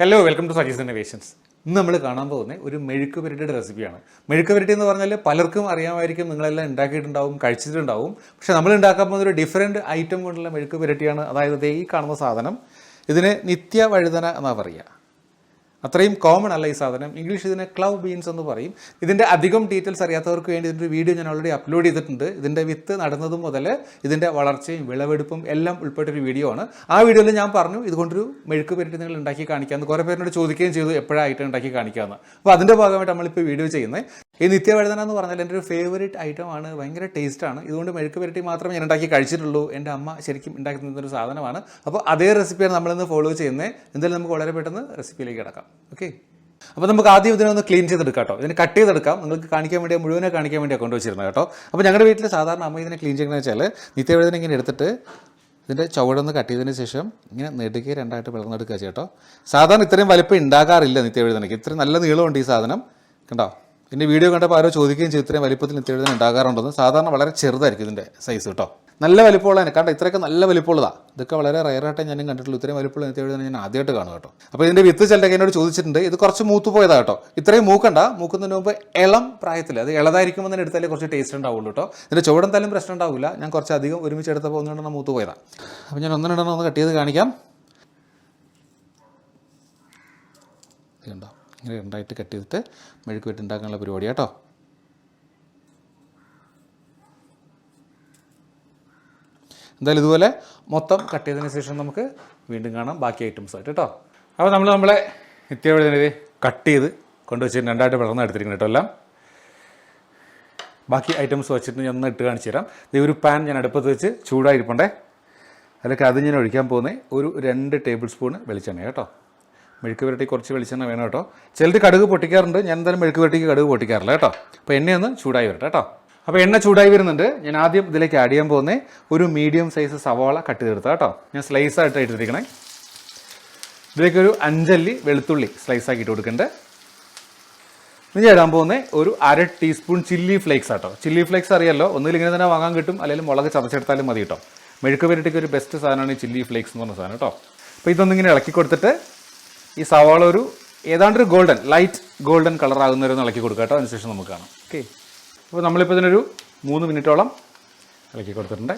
Hello welcome to Saji's innovations ഇന്ന് നമ്മൾ കാണാൻ പോകുന്ന ഒരു മെഴുക്ക് പുരട്ടിയുടെ റെസിപ്പിയാണ് മെഴുക്ക് പുരട്ടി എന്ന് പറഞ്ഞാൽ പലർക്കും അറിയാമായിരിക്കും നിങ്ങളെല്ലാം ഉണ്ടാക്കിയിട്ടുണ്ടാവും കഴിച്ചിട്ടുണ്ടാവും. പക്ഷേ നമ്മൾ ഉണ്ടാക്കാൻ പോകുന്ന ഒരു ഡിഫറെന്റ് ഐറ്റം കൊണ്ടുള്ള മെഴുക്ക് പുരട്ടിയാണ്. അതായത് ഈ കാണുന്ന സാധനം. ഇതിന് നിത്യ വഴുതന എന്നാണ് പറയുക അത്രയും കോമൺ അല്ല ഈ സാധനം. ഇംഗ്ലീഷ് ഇതിനെ ക്ലൗ ബീൻസ് എന്ന് പറയും. ഇതിന്റെ അധികം ഡീറ്റെയിൽസ് അറിയാത്തവർക്ക് വേണ്ടി ഇതിന്റെ വീഡിയോ ഞാൻ ഓൾറെഡി അപ്ലോഡ് ചെയ്തിട്ടുണ്ട്. ഇതിന്റെ വിത്ത് നടന്നതു മുതൽ ഇതിന്റെ വളർച്ചയും വിളവെടുപ്പും എല്ലാം ഉൾപ്പെട്ടൊരു വീഡിയോ ആണ്. ആ വീഡിയോയിൽ ഞാൻ പറഞ്ഞു ഇതുകൊണ്ടൊരു മെഴുക്ക് പെരിട്ട് നിങ്ങൾ ഉണ്ടാക്കി കാണിക്കാമെന്ന് കുറേ പേരോട് ചോദിക്കുകയും ചെയ്തു എപ്പോഴായിട്ട് ഉണ്ടാക്കി കാണിക്കാമെന്ന് അപ്പോൾ അതിന്റെ ഭാഗമായിട്ട് നമ്മളിപ്പോൾ വീഡിയോ ചെയ്യുന്നത്. ഈ നിത്യവഴുതന എന്ന് പറഞ്ഞാൽ എന്റെ ഒരു ഫേവറേറ്റ് ഐറ്റം ആണ്. ഭയങ്കര ടേസ്റ്റാണ് ഇതുകൊണ്ട് മെഴുക്ക് പുരട്ടി മാത്രമേ ഞാൻ ഉണ്ടാക്കി കഴിച്ചിട്ടുള്ളൂ. എന്റെ അമ്മ ശരിക്കും ഉണ്ടാക്കി സാധനമാണ്. അപ്പോൾ അതേ റെസിപ്പിയാണ് നമ്മളിന്ന് ഫോളോ ചെയ്യുന്നത് എന്തായാലും നമുക്ക് വളരെ പെട്ടെന്ന് റെസിപ്പിയിലേക്ക് കിടക്കാം. ഓക്കെ അപ്പോൾ നമുക്ക് ആദ്യം ഇതിനൊന്ന് ക്ലീൻ ചെയ്തെടുക്കാം കേട്ടോ. ഇതിനെ കട്ട് ചെയ്തെടുക്കാം. നിങ്ങൾക്ക് കാണിക്കാൻ വേണ്ടി മുഴുവനെ കാണിക്കാൻ വേണ്ടി കൊണ്ടുവച്ചിരുന്നത് കേട്ടോ. അപ്പോൾ ഞങ്ങളുടെ വീട്ടിൽ സാധാരണ അമ്മ ഇതിനെ ക്ലീൻ ചെയ്യുന്നത് വെച്ചാൽ നിത്യവഴുതന ഇങ്ങനെ എടുത്തിട്ട് ഇതിന്റെ ചുവടൊന്ന് കട്ട് ചെയ്തതിന് ശേഷം ഇങ്ങനെ നെടുകെ രണ്ടായിട്ട് പിളർന്നെടുക്കുക ചേട്ടോ സാധാരണ ഇത്രയും വലിപ്പം ഉണ്ടാകാറില്ല നിത്യവഴുതനയ്ക്ക്. ഇത്രയും നല്ല നീളമുണ്ട് ഈ സാധനം. കണ്ടോ? പിന്നെ വീഡിയോ കണ്ടപ്പോൾ ആരോ ചോദിക്കുകയും ചെയ്തു ഇത്രയും വലിപ്പത്തിൽ നിത്യവഴുതന ഉണ്ടാകാറുണ്ടെന്ന്. സാധാരണ വളരെ ചെറുതായിരിക്കും ഇതിന്റെ സൈസ് കേട്ടോ നല്ല വലിപ്പമുള്ളതാണ് കണ്ടോ ഇത്രയൊക്കെ നല്ല വലിപ്പമുള്ളതാണ് ഇതൊക്കെ വളരെ റയറായിട്ടേ ഞാനും കണ്ടിട്ടുള്ളൂ. ഇത്രയും വലിപ്പമുള്ള നിത്യവഴുതന ഞാൻ ആദ്യമായിട്ട് കാണും കേട്ടോ. അപ്പോൾ ഇതിന്റെ വിത്ത് ചിലരൊക്കെ എന്നോട് ചോദിച്ചിട്ടുണ്ട്. ഇത് കുറച്ച് മൂത്ത് പോയതാണ് കേട്ടോ. ഇത്രയും മൂക്കണ്ട. മൂക്കുന്നതിന് മുമ്പ് ഇളം പ്രായത്തിൽ അത് ഇളതായിരിക്കുമ്പോൾ തന്നെ എടുത്താലേ കുറച്ച് ടേസ്റ്റ് ഉണ്ടാവുള്ളൂ കേട്ടോ. ഇതിന്റെ ചുവടെന്തായാലും പ്രശ്നം ഉണ്ടാവില്ല. ഞാൻ കുറച്ച് അധികം ഒരുമിച്ച് എടുത്തപ്പോൾ ഒന്ന് രണ്ടെണ്ണം മൂത്ത് പോയതാണ് അപ്പോൾ ഞാൻ ഒന്ന് രണ്ടെണ്ണം ഒന്ന് കട്ട് ചെയ്ത് കാണിക്കാം. ഉണ്ടോ ഇങ്ങനെ രണ്ടായിട്ട് കട്ട് ചെയ്തിട്ട് മെഴുക്ക് വെട്ടി ഉണ്ടാക്കാനുള്ള പരിപാടി കേട്ടോ എന്തായാലും ഇതുപോലെ മൊത്തം കട്ട് ചെയ്തതിന് ശേഷം നമുക്ക് വീണ്ടും കാണാം ബാക്കി ഐറ്റംസ് ആയിട്ട് കേട്ടോ. അപ്പോൾ നമ്മൾ നമ്മളെ നിത്യവഴുതനെ കട്ട് ചെയ്ത് കൊണ്ടുവച്ച് രണ്ടായിട്ട് പിളർന്ന് എടുത്തിരിക്കുന്നത് കേട്ടോ എല്ലാം. ബാക്കി ഐറ്റംസ് വെച്ചിട്ട് ഞാൻ ഒന്ന് ഇട്ട് കാണിച്ചു തരാം. ഇത് ഒരു പാൻ ഞാൻ അടുപ്പത്ത് വെച്ച് ചൂടായിരിപ്പണ്ടേ. അതിലൊക്കെ അത് ഞാൻ ഒഴിക്കാൻ പോകുന്നത് ഒരു രണ്ട് ടേബിൾ സ്പൂൺ വെളിച്ചെണ്ണ കേട്ടോ. മെഴുക്ക് പുരട്ടി കുറച്ച് വെളിച്ചെണ്ണ വേണം കേട്ടോ. ചിലർ കടുക് പൊട്ടിക്കാറുണ്ട്. ഞാൻ എന്തായാലും മെഴുക്ക് പുരട്ടിക്ക് കടുക് പൊട്ടിക്കാറില്ല കേട്ടോ. അപ്പോൾ എണ്ണയൊന്ന് ചൂടായി വരട്ടെ കേട്ടോ. അപ്പോൾ എണ്ണ ചൂടായി വരുന്നുണ്ട്. ഞാൻ ആദ്യം ഇതിലേക്ക് ആഡ് ചെയ്യാൻ പോകുന്നത് ഒരു മീഡിയം സൈസ് സവാള കട്ട് ചെയ്തെടുത്ത കേട്ടോ. ഞാൻ സ്ലൈസ് ആയിട്ട് എടുത്തിരിക്കണേ. ഇതിലേക്ക് ഒരു അഞ്ചല്ലി വെളുത്തുള്ളി സ്ലൈസ് ആക്കിയിട്ട് കൊടുക്കേണ്ടത് ഇനി ഇടാൻ പോകുന്നത് ഒരു അര ടീസ്പൂൺ ചില്ലി ഫ്ലേക്സ് ആട്ടോ. ചില്ലി ഫ്ലേക്സ് അറിയാലോ? ഒന്നുകിൽ ഇങ്ങനെ തന്നെ വാങ്ങാൻ കിട്ടും. അല്ലെങ്കിൽ മുളക് ചതച്ചെടുത്താലും മതി കേട്ടോ. മെഴുക്ക് പുരട്ടിക്ക് ഒരു ബെസ്റ്റ് സാധനമാണ് ഈ ചില്ലി ഫ്ലേക്സ് എന്ന് പറഞ്ഞ സാധനം കേട്ടോ. അപ്പോൾ ഇതൊന്നിങ്ങനെ ഇളക്കി കൊടുത്തിട്ട് ഈ സവാള ഒരു ഏതാണ്ട് ഒരു ഗോൾഡൻ ലൈറ്റ് ഗോൾഡൻ കളർ ആകുന്നവരെ ഇളക്കി കൊടുക്കുക കേട്ടോ. അതിനുശേഷം നമുക്ക് കാണാം. ഓക്കെ. അപ്പോൾ നമ്മളിപ്പോൾ ഇതിനൊരു മൂന്ന് മിനിറ്റോളം ഇളക്കി കൊടുത്തിട്ടുണ്ട്.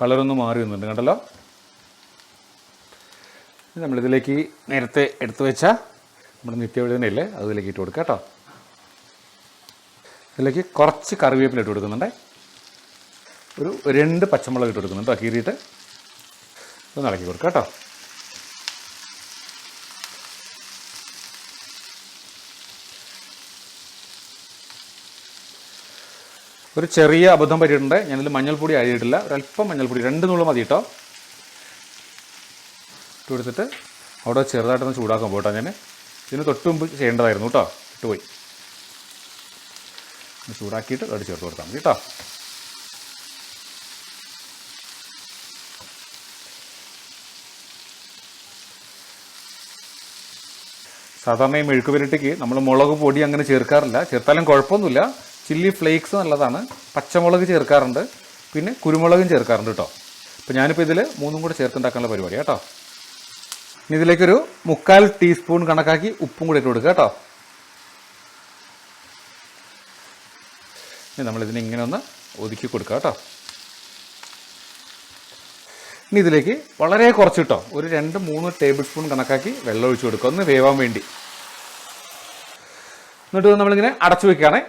കളറൊന്ന് മാറി വന്നിട്ടുണ്ട് കണ്ടല്ലോ. നമ്മളിതിലേക്ക് നേരത്തെ എടുത്തു വെച്ച നമ്മുടെ നിത്യവഴുതനയില്ലേ അതിലേക്ക് ഇട്ട് കൊടുക്കുക കേട്ടോ. ഇതിലേക്ക് കുറച്ച് കറിവേപ്പില ഇട്ട് കൊടുക്കുന്നുണ്ട്. ഒരു രണ്ട് പച്ചമുളക് ഇട്ട് കൊടുക്കുന്നുണ്ട്. കീറിയിട്ട് ഒന്ന് ഇളക്കി കൊടുക്കുക കേട്ടോ. ഒരു ചെറിയ അബദ്ധം പറ്റിയിട്ടുണ്ട്. ഞാനിത് മഞ്ഞൾപ്പൊടി അഴിയിട്ടില്ല ഒരല്പം മഞ്ഞൾപ്പൊടി രണ്ട് നുള്ളു മതി കേട്ടോ ഇട്ട് കൊടുത്തിട്ട് അവിടെ ചെറുതായിട്ടൊന്ന് ചൂടാക്കാൻ പോട്ടോ ഞാൻ ഇതിന് തൊട്ട് മുമ്പ് ചെയ്യേണ്ടതായിരുന്നു കേട്ടോ ഇട്ടുപോയി ചൂടാക്കിയിട്ട് അവിടെ ചേർത്ത് കൊടുത്താൽ മതി കേട്ടോ സാധാരണ ഈ മെഴുക്ക് പുരട്ടിക്ക് നമ്മൾ മുളക് പൊടി അങ്ങനെ ചേർക്കാറില്ല. ചേർത്താലും കുഴപ്പമൊന്നുമില്ല. ചില്ലി ഫ്ലേക്സ് നല്ലതാണ്. പച്ചമുളക് ചേർക്കാറുണ്ട്. പിന്നെ കുരുമുളകും ചേർക്കാറുണ്ട് കേട്ടോ അപ്പോൾ ഞാനിപ്പോൾ ഇതിൽ മൂന്നും കൂടെ ചേർത്തുണ്ടാക്കാനുള്ള പരിപാടി കേട്ടോ. ഇനി ഇതിലേക്കൊരു മുക്കാൽ ടീസ്പൂൺ കണക്കാക്കി ഉപ്പും കൂടി ഇട്ട് കൊടുക്കുക കേട്ടോ. ഇനി നമ്മളിതിനെ ഇങ്ങനെ ഒന്ന് ഒതുക്കി കൊടുക്കുക കേട്ടോ. ഇനി ഇതിലേക്ക് വളരെ കുറച്ച് കിട്ടോ ഒരു രണ്ട് മൂന്ന് ടേബിൾ സ്പൂൺ കണക്കാക്കി വെള്ളം ഒഴിച്ച് കൊടുക്കുക. ഒന്ന് വേവാൻ വേണ്ടി. എന്നിട്ട് നമ്മളിങ്ങനെ അടച്ചു വെക്കുകയാണേ.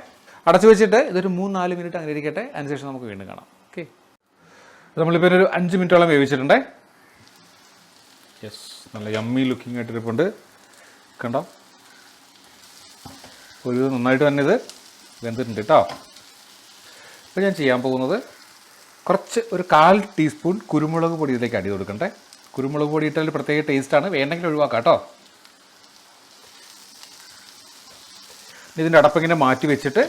അടച്ചു വെച്ചിട്ട് ഇതൊരു മൂന്ന് നാല് മിനിറ്റ് അങ്ങനെ ഇരിക്കട്ടെ. അതിനുശേഷം നമുക്ക് വീണ്ടും കാണാം. ഓക്കെ നമ്മളിപ്പോൾ ഒരു അഞ്ച് മിനിറ്റോളം വേവിച്ചിട്ടുണ്ടേ? യെസ് നല്ല യമ്മി ലുക്കിംഗ് ആയിട്ടിരിപ്പുണ്ട് കണ്ടോ? ഒരു നന്നായിട്ട് തന്നെ ഇത് വെന്തിട്ടുണ്ട് കേട്ടോ. ഇപ്പോൾ ഞാൻ ചെയ്യാൻ പോകുന്നത് കുറച്ച് ഒരു കാൽ ടീസ്പൂൺ കുരുമുളക് പൊടി ഇതിലേക്ക് അടി കൊടുക്കണ്ടേ. കുരുമുളക് പൊടി ഇട്ടാൽ പ്രത്യേക ടേസ്റ്റാണ് വേണ്ടെങ്കിൽ ഒഴിവാക്കാം കേട്ടോ. ഇതിന്റെ അടപ്പിങ്ങനെ മാറ്റി വെച്ചിട്ട്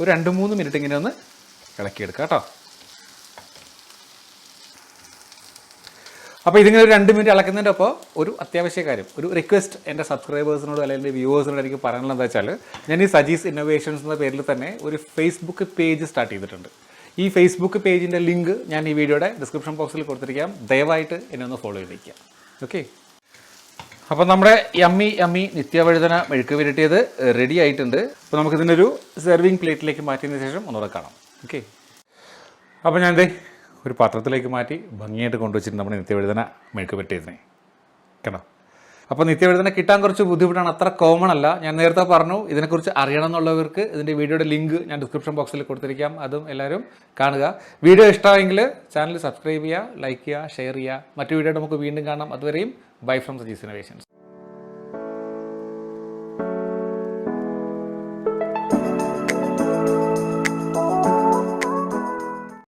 ഒരു രണ്ട് മൂന്ന് മിനിറ്റ് ഇങ്ങനെ ഒന്ന് ഇളക്കിയെടുക്കാം കേട്ടോ. അപ്പോൾ ഇതിങ്ങനെ ഒരു രണ്ട് മിനിറ്റ് ഇളക്കുന്നതിന്റെ ഒപ്പം ഒരു അത്യാവശ്യ കാര്യം ഒരു റിക്വസ്റ്റ് എന്റെ സബ്സ്ക്രൈബേഴ്സിനോട് അല്ലെങ്കിൽ വ്യൂവേഴ്സിനോട് എനിക്ക് പറയാനുള്ളത് എന്താ വെച്ചാൽ ഞാൻ ഈ സജീസ് ഇന്നോവേഷൻസ് എന്ന പേരിൽ തന്നെ ഒരു ഫേസ്ബുക്ക് പേജ് സ്റ്റാർട്ട് ചെയ്തിട്ടുണ്ട്. ഈ ഫേസ്ബുക്ക് പേജിന്റെ ലിങ്ക് ഞാൻ ഈ വീഡിയോയുടെ ഡിസ്ക്രിപ്ഷൻ ബോക്സിൽ കൊടുത്തിരിക്കാം. ദയവായിട്ട് എന്നെ ഒന്ന് ഫോളോ ചെയ്തിരിക്കുക ഓക്കെ അപ്പോൾ നമ്മുടെ യമ്മി യമ്മി നിത്യവഴുതന മെഴുക്ക് പുരട്ടിയത് റെഡി ആയിട്ടുണ്ട്. നമുക്ക് നമുക്കിതിന്റെ ഒരു സെർവിങ് പ്ലേറ്റിലേക്ക് മാറ്റിയതിന് ശേഷം ഒന്നുകൂടെ കാണാം. ഓക്കെ അപ്പോൾ ഞാൻ എന്തേ ഒരു പാത്രത്തിലേക്ക് മാറ്റി ഭംഗിയായിട്ട് കൊണ്ടുവച്ചിട്ട് നമ്മുടെ നിത്യവഴുതന മെഴുക്ക് പുരട്ടിയതിനെ കണ്ടോ? അപ്പോൾ നിത്യവഴുതന കിട്ടാൻ കുറച്ച് ബുദ്ധിമുട്ടാണ്. അത്ര കോമൺ അല്ല. ഞാൻ നേരത്തെ പറഞ്ഞു ഇതിനെക്കുറിച്ച് അറിയണം എന്നുള്ളവർക്ക് ഇതിന്റെ വീഡിയോയുടെ ലിങ്ക് ഞാൻ ഡിസ്ക്രിപ്ഷൻ ബോക്സിൽ കൊടുത്തിരിക്കാം. അതും എല്ലാവരും കാണുക. വീഡിയോ ഇഷ്ടമായെങ്കിൽ ചാനൽ സബ്സ്ക്രൈബ് ചെയ്യുക ലൈക്ക് ചെയ്യുക ഷെയർ ചെയ്യുക. മറ്റു വീഡിയോ നമുക്ക് വീണ്ടും കാണാം. അതുവരെയും ബൈ ഫ്രം സജീസ് ഇനോവേഷൻസ്